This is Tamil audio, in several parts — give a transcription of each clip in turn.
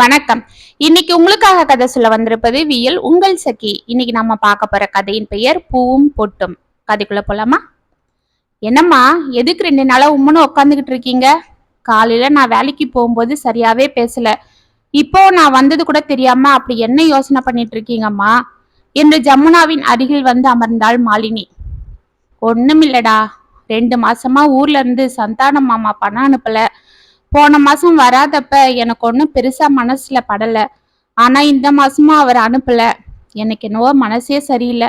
வணக்கம். இன்னைக்கு உங்களுக்காக கதை சொல்ல வந்திருப்பது வியல் உங்கள் சகி. இன்னைக்கு நம்ம பார்க்க போற கதையின் பெயர் பூவும் பொட்டும். கதைக்குள்ள போலாமா? என்னம்மா எதுக்கு ரெண்டு நாளா உம்முன்னு உட்காந்துக்கிட்டு இருக்கீங்க? காலையில நான் வேலைக்கு போகும்போது சரியாவே பேசல. இப்போ நான் வந்தது கூட தெரியாம அப்படி என்ன யோசனை பண்ணிட்டு இருக்கீங்கம்மா? என்று ஜமுனாவின் அருகில் வந்து அமர்ந்தாள் மாலினி. ஒண்ணுமில்லடா. ரெண்டு மாசமா ஊர்ல இருந்து சந்தானம் மாமா பணம் அனுப்பல. போன மாசம் வராதப்ப எனக்கு ஒன்றும் பெருசா மனசுல படல. ஆனா இந்த மாசமும் அவர் அனுப்பல. எனக்கு என்னவோ மனசே சரியில்லை.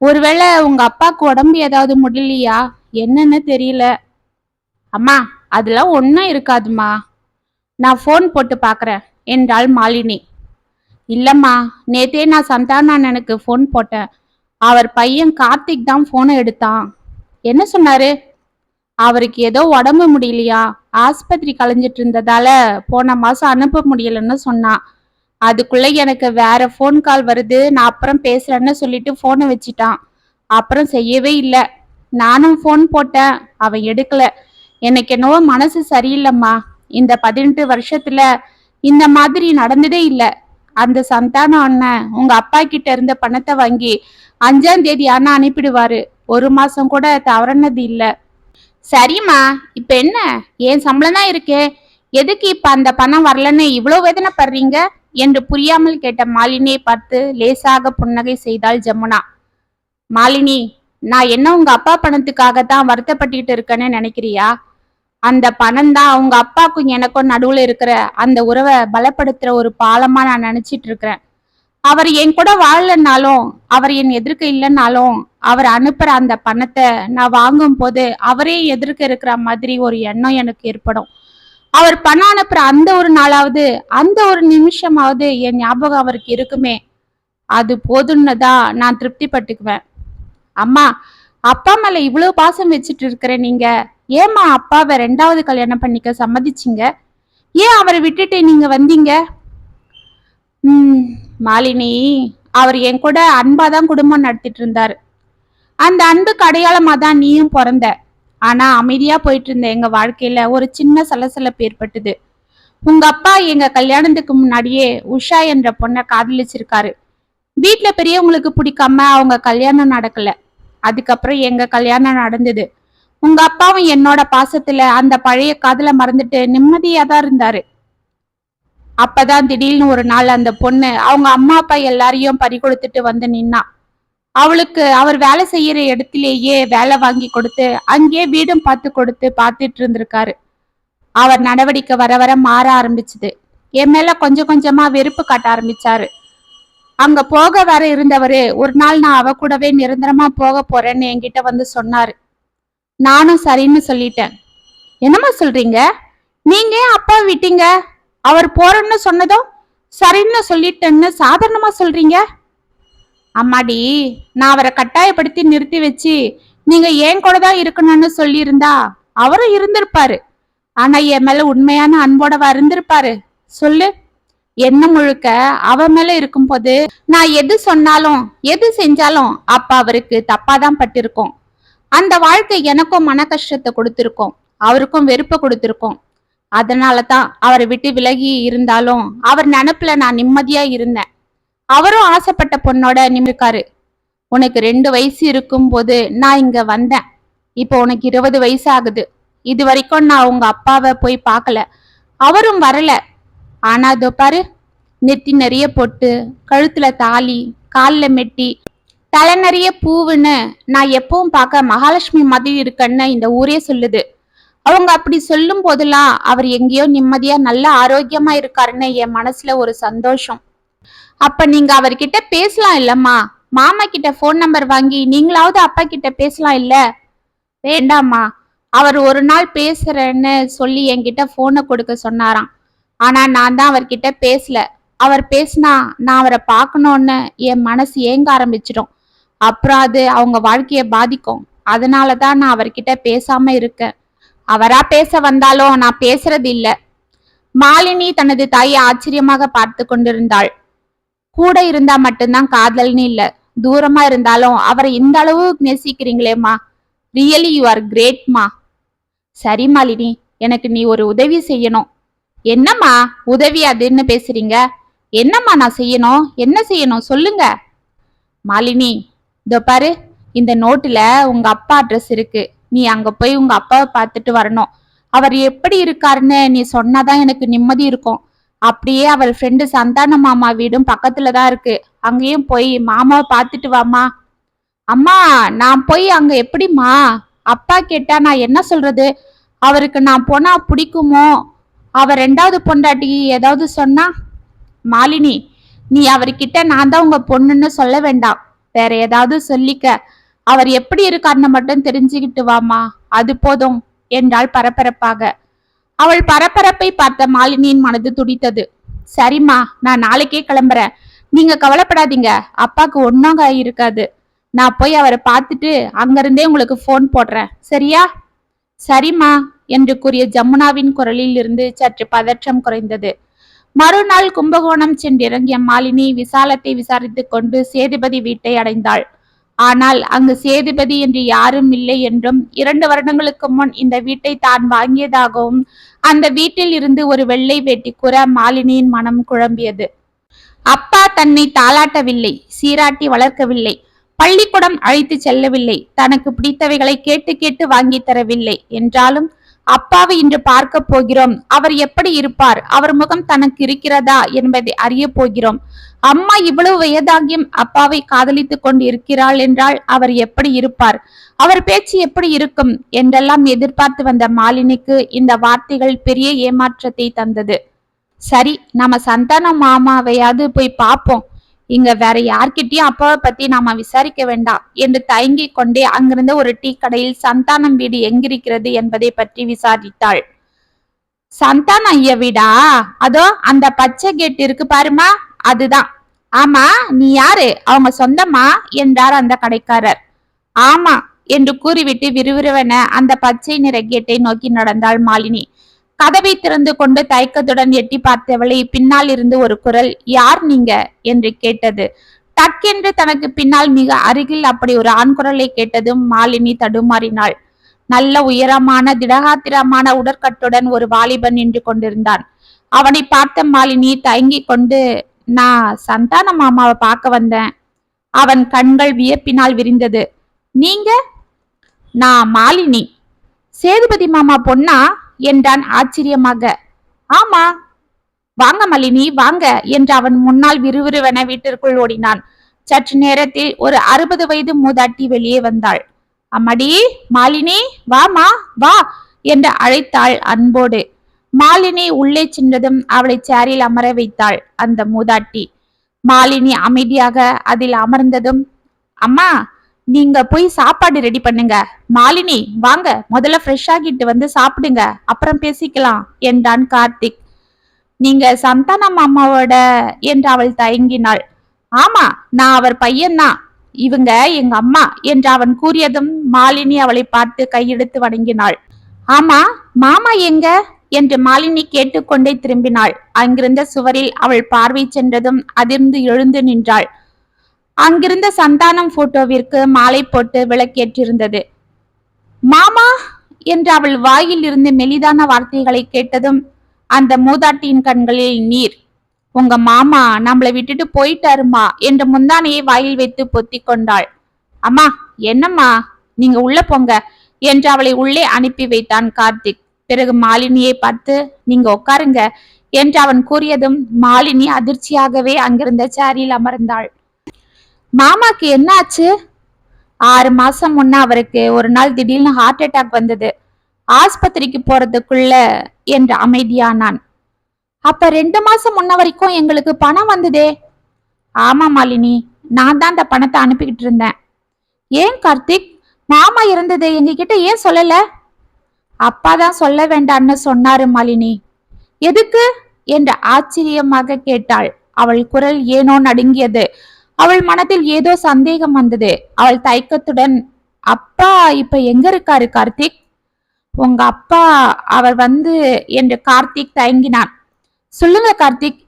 ஒருவேளை உங்க அப்பாவுக்கு உடம்பு ஏதாவது முடியலையா? என்னன்னு தெரியல. அம்மா அதெல்லாம் ஒன்றும் இருக்காதுமா நான் ஃபோன் போட்டு பார்க்குறேன் என்றாள் மாலினி. இல்லைம்மா நேத்தே நான் சந்தான ஃபோன் போட்டேன். அவர் பையன் கார்த்திக் தான் ஃபோனை எடுத்தான். என்ன சொன்னாரு? அவருக்கு ஏதோ உடம்பு முடியலையா? ஆஸ்பத்திரி கலைஞ்சிட்டு இருந்ததால போன மாதம் அனுப்ப முடியலன்னு சொன்னான். அதுக்குள்ளே எனக்கு வேற ஃபோன் கால் வருது. நான் அப்புறம் பேசுறேன்னு சொல்லிட்டு ஃபோனை வச்சிட்டான். அப்புறம் செய்யவே இல்லை. நானும் ஃபோன் போட்டேன். அவன் எடுக்கல. எனக்கு என்னவோ மனசு சரியில்லைம்மா. இந்த பதினெட்டு வருஷத்துல இந்த மாதிரி நடந்ததே இல்லை. அந்த சந்தானம் அண்ணன் உங்க அப்பா கிட்ட இருந்த பணத்தை வாங்கி அஞ்சாம் தேதி ஆனா அனுப்பிடுவாரு. ஒரு மாசம் கூட தவறுனது இல்லை. சரிம்மா இப்ப என்ன? என் சம்பளம் தான் இருக்கே? எதுக்கு இப்ப அந்த பணம் வரலன்னு இவ்வளவு வேதனைப்படுறீங்க? என்று புரியாமல் கேட்ட மாலினியை பார்த்து லேசாக புன்னகை செய்தாள் ஜமுனா. மாலினி நான் என்ன உங்க அப்பா பணத்துக்காக தான் வருத்தப்பட்டுக்கிட்டு இருக்கேன்னு நினைக்கிறியா? அந்த பணம் தான் உங்க அப்பாவுக்கும் எனக்கும் நடுவுல இருக்கிற அந்த உறவை பலப்படுத்துற ஒரு பாலமா நான் நினைச்சிட்டு இருக்கிறேன். அவர் என் கூட வாழலனாலும் அவர் என் எதிர்க்க இல்லைன்னாலும் அவர் அனுப்புற அந்த பணத்தை நான் வாங்கும் போது அவரே எதிர்க்க இருக்கிற மாதிரி ஒரு எண்ணம் எனக்கு ஏற்படும். அவர் பணம் அனுப்புற அந்த ஒரு நாளாவது அந்த ஒரு நிமிஷமாவது என் ஞாபகம் அவருக்கு இருக்குமே. அது போதும்னு தான் நான் திருப்தி பட்டுக்குவேன் அம்மா அப்பா மேல இவ்வளவு பாசம் வச்சுட்டு இருக்கிற நீங்க ஏம்மா அப்பாவை ரெண்டாவது கல்யாணம் பண்ணிக்க சம்மதிச்சீங்க? ஏன் அவரை விட்டுட்டு நீங்க வந்தீங்க? மாலினி அவர் என் கூட அன்பா தான் குடும்பம் நடத்திட்டு இருந்தாரு அந்த அன்புக்கு அடையாளமா தான் நீயும் பிறந்த. ஆனா அமைதியா போயிட்டு இருந்த எங்க வாழ்க்கையில ஒரு சின்ன சலசலப்பு ஏற்பட்டது. உங்க அப்பா எங்க கல்யாணத்துக்கு முன்னாடியே உஷா என்ற பொண்ணை காதலிச்சிருக்காரு. வீட்டுல பெரியவங்களுக்கு பிடிக்காம அவங்க கல்யாணம் நடக்கல. அதுக்கப்புறம் எங்க கல்யாணம் நடந்தது. உங்க அப்பாவும் என்னோட பாசத்துல அந்த பழைய காதல மறந்துட்டு நிம்மதியா தான் இருந்தாரு. அப்பதான் திடீர்னு ஒரு நாள் அந்த பொண்ணு அவங்க அம்மா அப்பா எல்லாரையும் பறி கொடுத்துட்டு வந்து நின்னா. அவளுக்கு அவர் வேலை செய்யற இடத்திலேயே வேலை வாங்கி கொடுத்து அங்கேயே வீடும் பார்த்து கொடுத்து பார்த்துட்டு இருந்திருக்காரு. அவர் நடவடிக்கை வர வர மாற ஆரம்பிச்சுது. என் மேல கொஞ்சம் கொஞ்சமா வெறுப்பு காட்ட ஆரம்பிச்சாரு. அங்க போக வர இருந்தவரு ஒரு நாள் நான் அவ கூடவே நிரந்தரமா போக போறேன்னு என்கிட்ட வந்து சொன்னாரு. நானும் சரின்னு சொல்லிட்டேன். என்னம்மா சொல்றீங்க? நீங்க ஏன் அப்பா விட்டீங்க? அவர் போறேன்னு சொன்னதும் சரின்னு சொல்லிட்டேன்னு சாதாரணமா சொல்றீங்க? அம்மாடி நான் அவரை கட்டாயப்படுத்தி நிறுத்தி வச்சு நீங்க ஏன் கூட தான் இருக்கணும்னு சொல்லியிருந்தா அவரும் இருந்திருப்பாரு. ஆனா என் மேல உண்மையான அன்போடவா இருந்திருப்பாரு. சொல்லு. என்ன முழுக்க அவ மேல இருக்கும்போது நான் எது சொன்னாலும் எது செஞ்சாலும் அப்ப அவருக்கு தப்பாதான் பட்டிருக்கும். அந்த வாழ்க்கை எனக்கும் மன கஷ்டத்தை கொடுத்திருக்கோம். அவருக்கும் வெறுப்பை கொடுத்திருக்கோம். அதனால தான் அவரை விட்டு விலகி இருந்தாலும் அவர் நினப்புல நான் நிம்மதியா இருந்தேன். அவரும் ஆசைப்பட்ட பொண்ணோட நிமிக்காரு உனக்கு ரெண்டு வயசு இருக்கும்போது நான் இங்க வந்தேன். இப்போ உனக்கு இருபது வயசு ஆகுது. இது வரைக்கும் நான் உங்க அப்பாவை போய் பார்க்கல. அவரும் வரல. ஆனா இதோ பாரு நெத்தி நிறைய பொட்டு கழுத்துல தாலி காலில் மெட்டி தலை நிறைய பூவுன்னு நான் எப்பவும் பார்க்க மகாலட்சுமி மாதிரி இருக்கேன்னு இந்த ஊரே சொல்லுது. அவங்க அப்படி சொல்லும் போதெல்லாம் அவர் எங்கேயோ நிம்மதியா நல்ல ஆரோக்கியமா இருக்காருன்னு என் மனசுல ஒரு சந்தோஷம். அப்ப நீங்க அவர்கிட்ட பேசலாம் இல்லம்மா. மாமா கிட்ட ஃபோன் நம்பர் வாங்கி நீங்களாவது அப்பா கிட்ட பேசலாம் இல்ல? வேண்டாம்மா. அவர் ஒரு நாள் பேசுறேன்னு சொல்லி என்கிட்ட போனை கொடுக்க சொன்னாராம். ஆனா நான் தான் அவர்கிட்ட பேசல. அவர் பேசினா நான் அவரை பார்க்கணும்னு என் மனசு ஏங்க ஆரம்பிச்சிடும்? அப்புறம் அது அவங்க வாழ்க்கையை பாதிக்கும். அதனால தான் நான் அவர்கிட்ட பேசாம இருக்கேன். அவரா பேச வந்தாலும் நான் பேசுறது இல்ல மாலினி தனது தாயை ஆச்சரியமாக பார்த்து கொண்டிருந்தாள். கூட இருந்தா மட்டும்தான் காதல்னு இல்ல. தூரமா இருந்தாலும் அவரை இந்த அளவு நேசிக்கிறீங்களேம்மா ரியலி யூ ஆர் கிரேட்மா சரி மாலினி எனக்கு நீ ஒரு உதவி செய்யணும். என்னம்மா உதவி அதுன்னு பேசுறீங்க? என்னம்மா நான் செய்யணும்? என்ன செய்யணும்? சொல்லுங்க. மாலினி இதோ பாரு இந்த நோட்டுல உங்க அப்பா அட்ரஸ் இருக்கு. நீ அங்க போய் உங்க அப்பாவை பார்த்துட்டு வரணும். அவர் எப்படி இருக்காருன்னு நீ சொன்னாதான் எனக்கு நிம்மதி இருக்கும். அப்படியே அவர் ஃப்ரெண்டு சந்தான மாமா வீடும் பக்கத்துல தான் இருக்கு. அங்கேயும் போய் மாமாவை பார்த்துட்டு வாமா அம்மா நான் போய் அங்க எப்படிம்மா? அப்பா கேட்டா நான் என்ன சொல்றது? அவருக்கு நான் போனா பிடிக்குமோ? அவர் ரெண்டாவது பொண்டாட்டி ஏதாவது சொன்னா? மாலினி நீ அவர்கிட்ட நான் தான் உங்க பொண்ணுன்னு சொல்ல வேண்டாம். வேற ஏதாவது சொல்லிக்க. அவர் எப்படி இருக்காருன்னு மட்டும் தெரிஞ்சுக்கிட்டு வாமா அது போதும் என்றாள் பரபரப்பாக. அவள் பரபரப்பை பார்த்த மாலினியின் மனது துடித்தது. சரிம்மா நான் நாளைக்கே கிளம்புறேன். நீங்க கவலைப்படாதீங்க அப்பாக்கு ஒன்னாங்க இருக்காது நான் போய் அவரை பார்த்துட்டு அங்கிருந்தே உங்களுக்கு ஃபோன் போடுறேன். சரியா? சரிம்மா என்று கூறிய ஜமுனாவின் குரலில் இருந்து சற்று பதற்றம் குறைந்தது. மறுநாள் கும்பகோணம் சென்றிறங்கிய மாலினி விசாலத்தை விசாரித்துக் கொண்டு சேதுபதி வீட்டை அடைந்தாள். ஆனால் அங்கு சேதுபதி என்று யாரும் இல்லை என்றும் இரண்டு வருடங்களுக்கு முன் இந்த வீட்டை தான் வாங்கியதாகவும் அந்த வீட்டில் இருந்து ஒரு வெள்ளை வேட்டி கூற மாலினியின் மனம் குழம்பியது. அப்பா தன்னை தாளாட்டவில்லை சீராட்டி வளர்க்கவில்லை பள்ளிக்கூடம் அழைத்து செல்லவில்லை தனக்கு பிடித்தவைகளை கேட்டு கேட்டு வாங்கி தரவில்லை என்றாலும் அப்பாவை இன்று பார்க்க போகிறோம். அவர் எப்படி இருப்பார்? அவர் முகம் தனக்கு இருக்கிறதா என்பதை அறிய போகிறோம். அம்மா இவ்வளவு வயதாகியும் அப்பாவை காதலித்துக் கொண்டு இருக்கிறாள் என்றால் அவர் எப்படி இருப்பார்? அவர் பேச்சு எப்படி இருக்கும்? என்றெல்லாம் எதிர்பார்த்து வந்த மாலினிக்கு இந்த வார்த்தைகள் பெரிய ஏமாற்றத்தை தந்தது. சரி நம்ம சந்தான மாமாவையாவது போய் பார்ப்போம். இங்க வேற யார்கிட்டயும் அப்பாவை பத்தி நாம விசாரிக்க வேண்டாம் என்று தயங்கி கொண்டே அங்கிருந்த ஒரு டீ கடையில் சந்தானம் வீடு எங்கிருக்கிறது என்பதை பற்றி விசாரித்தாள். சந்தான ஐயா வீடா? அதோ அந்த பச்சை கேட் இருக்கு பாருமா அதுதான். ஆமா நீ யாரு? அவங்க சொந்தமா? என்றார் அந்த கடைக்காரர். ஆமா என்று கூறிவிட்டு விறுவிறுவென அந்த பச்சை நிற கேட்டை நோக்கி நடந்தாள் மாலினி. கதவை திறந்து கொண்டு தயக்கத்துடன் எட்டி பார்த்தவளை பின்னால் இருந்து ஒரு குரல் யார் நீங்க? என்று கேட்டது. டக்கென்று தனக்கு பின்னால் மிக அருகில் அப்படி ஒரு ஆண் குரலை கேட்டதும் மாலினி தடுமாறினாள். நல்ல உயரமான திடகாத்திரமான உடற்கட்டுடன் ஒரு வாலிபன் நின்று கொண்டிருந்தான். அவனை பார்த்த மாலினி தயங்கிக் கொண்டு நான் சந்தான மாமாவை பார்க்க வந்தேன். அவன் கண்கள் வியப்பினால் விரிந்தது. நீங்க? நான் மாலினி. சேதுபதி மாமா பொண்ணா? என்றான் ஆச்சரியமாக. ஆமா வாங்க மலினி வாங்க என்று அவன் முன்னால் விறுவிறுவென வீட்டிற்குள் ஓடினான். சற்று நேரத்தில் ஒரு அறுபது வயது மூதாட்டி வெளியே வந்தாள். அம்மடி மாலினி வாமா வா என்று அழைத்தாள் அன்போடு. மாலினி உள்ளே சென்றதும் அவளை சேரில் அமர வைத்தாள் அந்த மூதாட்டி. மாலினி அமைதியாக அதில் அமர்ந்ததும் அம்மா நீங்க போய் சாப்பாடு ரெடி பண்ணுங்க. மாலினி வாங்க. முதல்ல ஃப்ரெஷ் ஆகிட்டு வந்து சாப்பிடுங்க. அப்புறம் பேசிக்கலாம். என்றான் கார்த்திக். நீங்க சந்தானம் அம்மாவோட என்று அவள் தயங்கினாள். ஆமா நான் அவர் பையன்தான். இவங்க எங்க அம்மா என்று அவன் கூறியதும் மாலினி அவளை பார்த்து கையெடுத்து வணங்கினாள். ஆமா மாமா எங்க? என்று மாலினி கேட்டுக்கொண்டே திரும்பினாள். அங்கிருந்த சுவரில் அவள் பார்வை சென்றதும் அதிர்ந்து எழுந்து நின்றாள். அங்கிருந்த சந்தானம் போட்டோவிற்கு மாலை போட்டு விளக்கேற்றிருந்தது. மாமா என்று அவள் வாயில் இருந்து மெலிதான வார்த்தைகளை கேட்டதும் அந்த மூதாட்டியின் கண்களில் நீர். உங்க மாமா நம்மளை விட்டுட்டு போயிட்டாருமா? என்று முந்தானையை வாயில் வைத்து பொத்தி கொண்டாள். அம்மா என்னம்மா? நீங்க உள்ள போங்க என்று அவளை உள்ளே அனுப்பி வைத்தான் கார்த்திக். பிறகு மாலினியை பார்த்து நீங்க உட்காருங்க என்று அவன் கூறியதும் மாலினி அதிர்ச்சியாகவே அங்கிருந்த சேரில் அமர்ந்தாள். மாமாக்கு என்ன ஆச்சு ஆறு மாசம் முன்ன அவருக்கு ஒரு நாள் திடீர்னு ஹார்ட் அட்டாக் வந்தது. ஆஸ்பத்திரிக்கு போறதுக்குள்ள என்று அமைதியானான். அப்ப ரெண்டு மாசம் முன்ன வரைக்கும் எங்களுக்கு பணம் வந்ததே? ஆமா மாலினி நான் தான் அந்த பணத்தை அனுப்பிக்கிட்டு இருந்தேன். ஏன் கார்த்திக்? மாமா இருந்தது எங்ககிட்ட ஏன் சொல்லல? அப்பா தான் சொல்ல வேண்டான்னு சொன்னாரு மாலினி. எதுக்கு? என்று ஆச்சரியமாக கேட்டாள். அவள் குரல் ஏனோ நடுங்கியது. அவள் மனதில் ஏதோ சந்தேகம் வந்தது. அவள் தயக்கத்துடன் அப்பா இப்ப எங்க இருக்காரு கார்த்திக்? உங்க அப்பா அவர் வந்து என்று கார்த்திக் தயங்கினான். சொல்லுங்க கார்த்திக்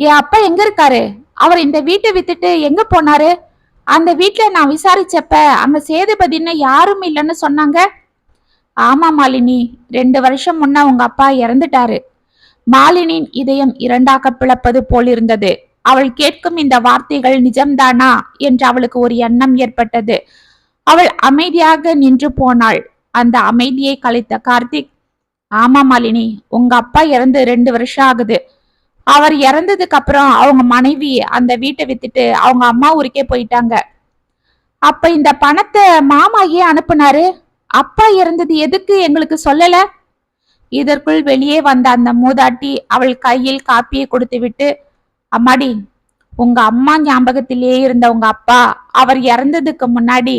என் அப்பா எங்க இருக்காரு? அவர் இந்த வீட்டை வித்துட்டு எங்க போனாரு? அந்த வீட்டுல நான் விசாரிச்சப்ப அங்க சேதுபதின்னு யாரும் இல்லைன்னு சொன்னாங்க? ஆமா மாலினி ரெண்டு வருஷம் முன்ன உங்க அப்பா இறந்துட்டாரு. மாலினியின் இதயம் இரண்டாக பிளப்பது போலிருந்தது. அவள் கேட்கும் இந்த வார்த்தைகள் நிஜம்தானா? என்று அவளுக்கு ஒரு எண்ணம் ஏற்பட்டது. அவள் அமைதியாக நின்று போனாள். அந்த அமைதியை கலைத்த கார்த்திக் ஆமா மாலினி உங்க அப்பா இறந்து ரெண்டு வருஷம் ஆகுது. அவர் இறந்ததுக்கு அப்புறம் அவங்க மனைவி அந்த வீட்டை வித்துட்டு அவங்க அம்மா ஊருக்கே போயிட்டாங்க. அப்ப இந்த பணத்தை மாமா ஏன் அனுப்புனாரு? அப்பா இறந்தது எதுக்கு எங்களுக்கு சொல்லல? இதற்குள் வெளியே வந்த அந்த மூதாட்டி அவள் கையில் காப்பியை கொடுத்து விட்டு அம்மாடி உங்க அம்மா ஞாபகத்திலேயே இருந்த உங்க அப்பா அவர் இறந்ததுக்கு முன்னாடி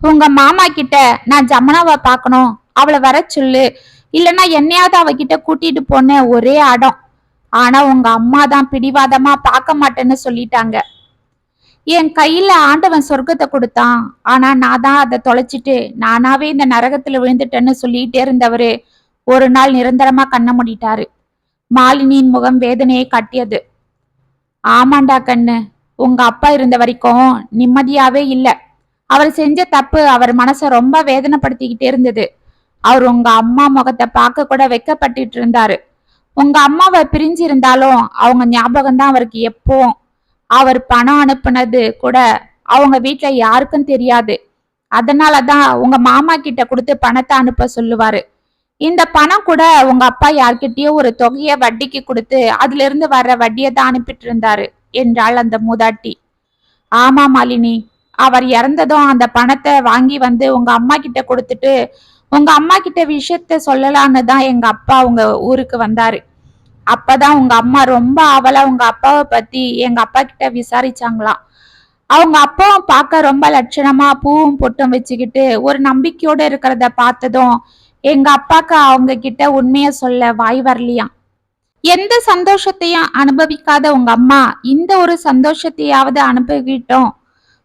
உங்க மாமா கிட்ட நான் ஜமுனாவை பார்க்கணும். அவளை வர சொல்லு. இல்லைன்னா என்னையாவது அவகிட்ட கூட்டிட்டு போன ஒரே அடம். ஆனா உங்க அம்மா தான் பிடிவாதமா பார்க்க மாட்டேன்னு சொல்லிட்டாங்க. என் கையில ஆண்டவன் சொர்க்கத்தை கொடுத்தான். ஆனா நான் தான் அதை தொலைச்சிட்டு நானாவே இந்த நரகத்துல விழுந்துட்டேன்னு சொல்லிட்டே இருந்தவரு ஒரு நாள் நிரந்தரமா கண்ண மூடிட்டாரு. மாலினியின் முகம் வேதனையை காட்டியது. ஆமாண்டா கண்ணு. உங்க அப்பா இருந்த வரைக்கும் நிம்மதியாவே இல்ல. அவர் செஞ்ச தப்பு அவர் மனச ரொம்ப வேதனைப்படுத்திக்கிட்டே இருந்தது. அவர் உங்க அம்மா முகத்தை பார்க்க கூட வெக்கப்பட்டுட்டு இருந்தாரு. உங்க அம்மாவை பிரிஞ்சு இருந்தாலும் அவங்க ஞாபகம் தான் அவருக்கு எப்பவும். அவர் பணம் அனுப்புனது கூட அவங்க வீட்ல யாருக்கும் தெரியாது. அதனாலதான் உங்க மாமா கிட்ட கொடுத்து பணத்தை அனுப்ப சொல்லுவாரு. இந்த பணம் கூட உங்க அப்பா யார்கிட்டயோ ஒரு தொகையை வட்டிக்கு கொடுத்து அதுல இருந்து வர்ற வட்டியை தான் அனுப்பிட்டு இருந்தாரு என்றாள் அந்த மூதாட்டி. ஆமா மாலினி. அவர் இறந்ததும் அந்த பணத்தை வாங்கி வந்து உங்க அம்மா கிட்ட கொடுத்துட்டு உங்க அம்மா கிட்ட விஷயத்த சொல்லலான்னு தான் எங்க அப்பா உங்க ஊருக்கு வந்தாரு. அப்பதான் உங்க அம்மா ரொம்ப அவளா உங்க அப்பாவை பத்தி எங்க அப்பா கிட்ட விசாரிச்சாங்களாம் அவங்க அப்பாவும் பார்க்க ரொம்ப லட்சணமா பூவும் பொட்டும் வச்சுக்கிட்டு ஒரு நம்பிக்கையோட இருக்கிறத பார்த்ததும் எங்க அப்பாக்கு அவங்க கிட்ட உண்மைய சொல்ல வாய் வரலையாம் எந்த சந்தோஷத்தையும் அனுபவிக்காத உங்க அம்மா இந்த ஒரு சந்தோஷத்தையாவது அனுபவிட்டோம்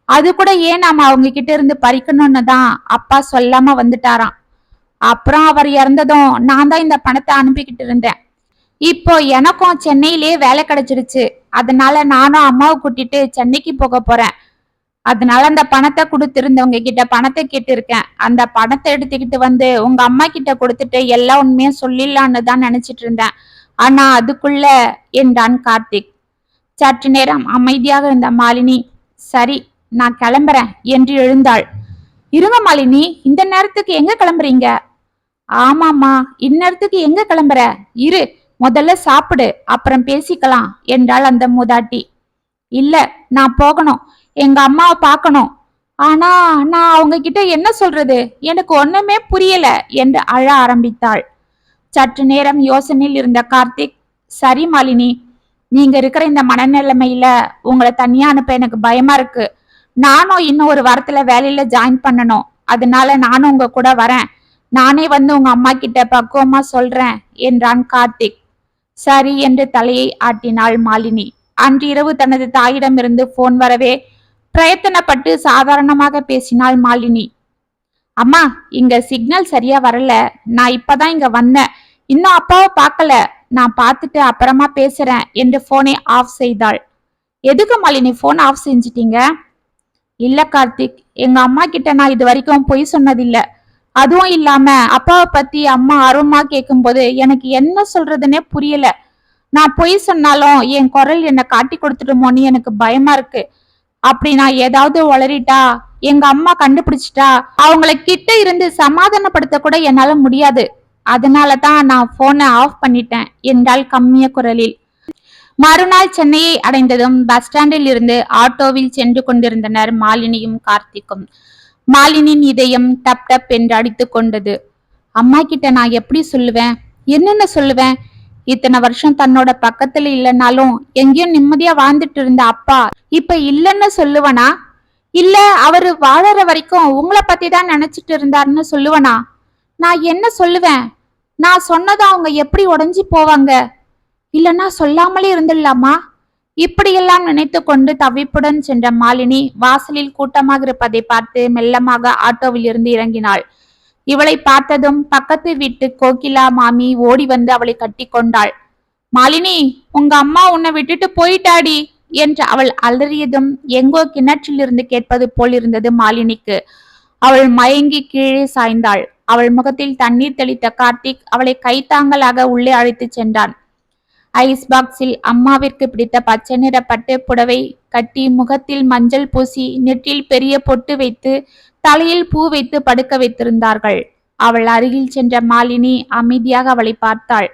அது கூட ஏன் நாம அவங்க கிட்ட இருந்து பறிக்கணும்னு தான் அப்பா சொல்லாம வந்துட்டாராம். அப்புறம் அவர் இறந்ததும் நான் தான் இந்த பணத்தை அனுப்பிக்கிட்டு இருந்தேன். இப்போ எனக்கும் சென்னையிலேயே வேலை கிடைச்சிருச்சு. அதனால நானும் அம்மாவை கூட்டிட்டு சென்னைக்கு போக போறேன். அதனால அந்த பணத்தை கொடுத்திருந்தவங்க கிட்ட பணத்தை கேட்டிருக்கேன். அந்த பணத்தை எடுத்துக்கிட்டு வந்து உங்க அம்மா கிட்ட கொடுத்துட்டு எல்லா உண்மையும் சொல்லிடலான்னு தான் நினைச்சிட்டு இருந்தேன். ஆனா அதுக்குள்ள என்றான் கார்த்திக் சற்று நேரம் அமைதியாக இருந்த மாலினி சரி நான் கிளம்புறேன் என்று எழுந்தாள். இருங்க மாலினி இந்த நேரத்துக்கு எங்க கிளம்புறீங்க? ஆமாமா இந்நேரத்துக்கு எங்க கிளம்புற? இரு முதல்ல சாப்பிடு அப்புறம் பேசிக்கலாம் என்றாள் அந்த மூதாட்டி. இல்ல நான் போகணும். எங்க அம்மாவை பார்க்கணும் ஆனா நான் அவங்க கிட்ட என்ன சொல்றது? எனக்கு ஒண்ணுமே புரியல என்று அழ ஆரம்பித்தாள். சற்று நேரம் யோசனையில் இருந்த கார்த்திக் சரி மாலினி நீங்க இருக்கிற இந்த மனநிலைமையில உங்களை தனியா அனுப்ப எனக்கு பயமா இருக்கு. நானும் இன்னும் ஒரு வாரத்துல வேலையில ஜாயின் பண்ணணும். அதனால நானும் உங்க கூட வரேன். நானே வந்து உங்க அம்மா கிட்ட பக்குவமா சொல்றேன் என்றான் கார்த்திக். சரி என்று தலையை ஆட்டினாள் மாலினி. அன்று இரவு தனது தாயிடமிருந்து போன் வரவே பிரயத்தனப்பட்டு சாதாரணமாக பேசினாள் மாலினி. அம்மா இங்க சிக்னல் சரியா வரல. நான் இப்பதான் இங்க வந்தேன். இன்னும் அப்பாவை பார்க்கல. நான் பார்த்துட்டு அப்புறமா பேசுறேன் என்று போனை ஆஃப் செய்தாள். எதுக்கு மாலினி போன் ஆஃப் செஞ்சிட்டீங்க? இல்ல கார்த்திக் எங்க அம்மா கிட்ட நான் இது வரைக்கும் பொய் சொன்னதில்ல. அதுவும் இல்லாம அப்பாவை பத்தி அம்மா ஆர்வமா கேட்கும்போது எனக்கு என்ன சொல்றதுன்னே புரியல. நான் பொய் சொன்னாலும் என் குரல் என்னை காட்டி கொடுத்துடுமோன்னு எனக்கு பயமா இருக்கு. அப்படி நான் ஏதாவது வளரிட்டா எங்க அம்மா கண்டுபிடிச்சிட்டா அவங்கள கிட்ட இருந்து சமாதானப்படுத்த கூட என்னால முடியாது. அதனால தான் நான் போனை ஆஃப் பண்ணிட்டேன் என்றால் கம்மிய குரலில். மறுநாள் சென்னையை அடைந்ததும் பஸ் ஸ்டாண்டில் இருந்து ஆட்டோவில் சென்று கொண்டிருந்தனர் மாலினியும் கார்த்திக்கும். மாலினியின் இதயம் டப் டப் என்று அடித்து கொண்டது. அம்மா கிட்ட நான் எப்படி சொல்லுவேன்? என்னென்ன சொல்லுவேன்? இத்தனை வருஷம் தன்னோட பக்கத்துல இல்லைனாலும் எங்கேயும் நிம்மதியா வாழ்ந்துட்டு இருந்த அப்பா இப்ப இல்லைன்னு சொல்லுவனா? இல்ல அவரு வாழற வரைக்கும் உங்களை பத்தி தான் நினைச்சிட்டு இருந்தாருன்னு சொல்லுவனா? நான் என்ன சொல்லுவேன்? நான் சொன்னதை அவங்க எப்படி உடைஞ்சு போவாங்க? இல்லன்னா சொல்லாமலே இருந்துடலாமா? இப்படியெல்லாம் நினைத்து கொண்டு தவிப்புடன் சென்ற மாலினி வாசலில் கூட்டமாக இருப்பதை பார்த்து மெல்லமாக ஆட்டோவில் இருந்து இறங்கினாள். இவளை பார்த்ததும் பக்கத்து வீட்டு கோகிலா மாமி ஓடி வந்து அவளை கட்டி கொண்டாள். மாலினி உங்க அம்மா உன்னை விட்டுட்டு போயிட்டாடி என்று அவள் அலறியதும் எங்கோ கிணற்றில் இருந்து கேட்பது போல் இருந்தது மாலினிக்கு. அவள் மயங்கி கீழே சாய்ந்தாள். அவள் முகத்தில் தண்ணீர் தெளித்த கார்த்திக் அவளை கைத்தாங்கலாக உள்ளே அழைத்துச் சென்றான். ஐஸ் பாக்ஸில் அம்மாவிற்கு பிடித்த பச்சை நிற பட்டு புடவை கட்டி முகத்தில் மஞ்சள் பூசி நெற்றில் பெரிய பொட்டு வைத்து தலையில் பூ வைத்து படுக்க வைத்திருந்தார்கள். அவள் அருகில் சென்ற மாலினி அமைதியாக அவளை பார்த்தாள்.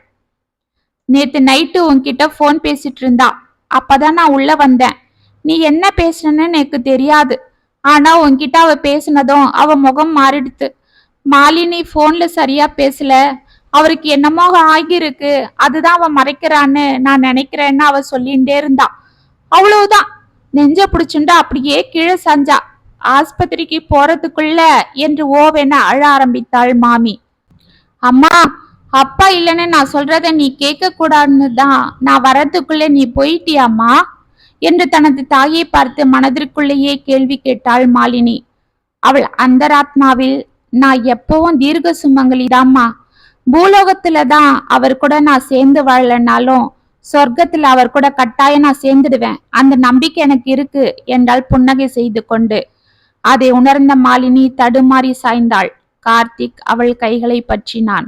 நேத்து நைட்டு உன்கிட்ட ஃபோன் பேசிட்டு இருந்தா. அப்பதான் நான் உள்ள வந்தேன். நீ என்ன பேசுனன்னு எனக்கு தெரியாது. ஆனா உன்கிட்ட அவ பேசினதும் அவ முகம் மாறிடுத்து. மாலினி போன்ல சரியா பேசல. அவருக்கு என்னமோ ஆகியிருக்கு அதுதான் அவன் மறைக்கிறான்னு நான் நினைக்கிறேன்னு அவ சொல்லிண்டே இருந்தா. அவ்வளவுதான். நெஞ்ச புடிச்சுண்டா அப்படியே கீழே சாஞ்சா. ஆஸ்பத்திரிக்கு போறதுக்குள்ள என்று ஓவென அழ ஆரம்பித்தாள் மாமி. அம்மா அப்பா இல்லைன்னு நான் சொல்றத நீ கேட்க கூடாதுன்னு தான் நான் வரதுக்குள்ள நீ போயிட்டியாம்மா? என்று தனது தாயை பார்த்து மனதிற்குள்ளேயே கேள்வி கேட்டாள் மாலினி. அவள் அந்தராத்மாவில் நான் எப்பவும் தீர்க்க சுமங்கலிதாம்மா. பூலோகத்துல தான் அவர் கூட நான் சேர்ந்து வாழலனாலும் சொர்க்கத்துல அவர் கூட கட்டாயம் நான் சேர்ந்துடுவேன். அந்த நம்பிக்கை எனக்கு இருக்கு என்றால் புன்னகை செய்து கொண்டு அதை உணர்ந்த மாலினி தடுமாறி சாய்ந்தாள். கார்த்திக் அவள் கைகளை பற்றினான்.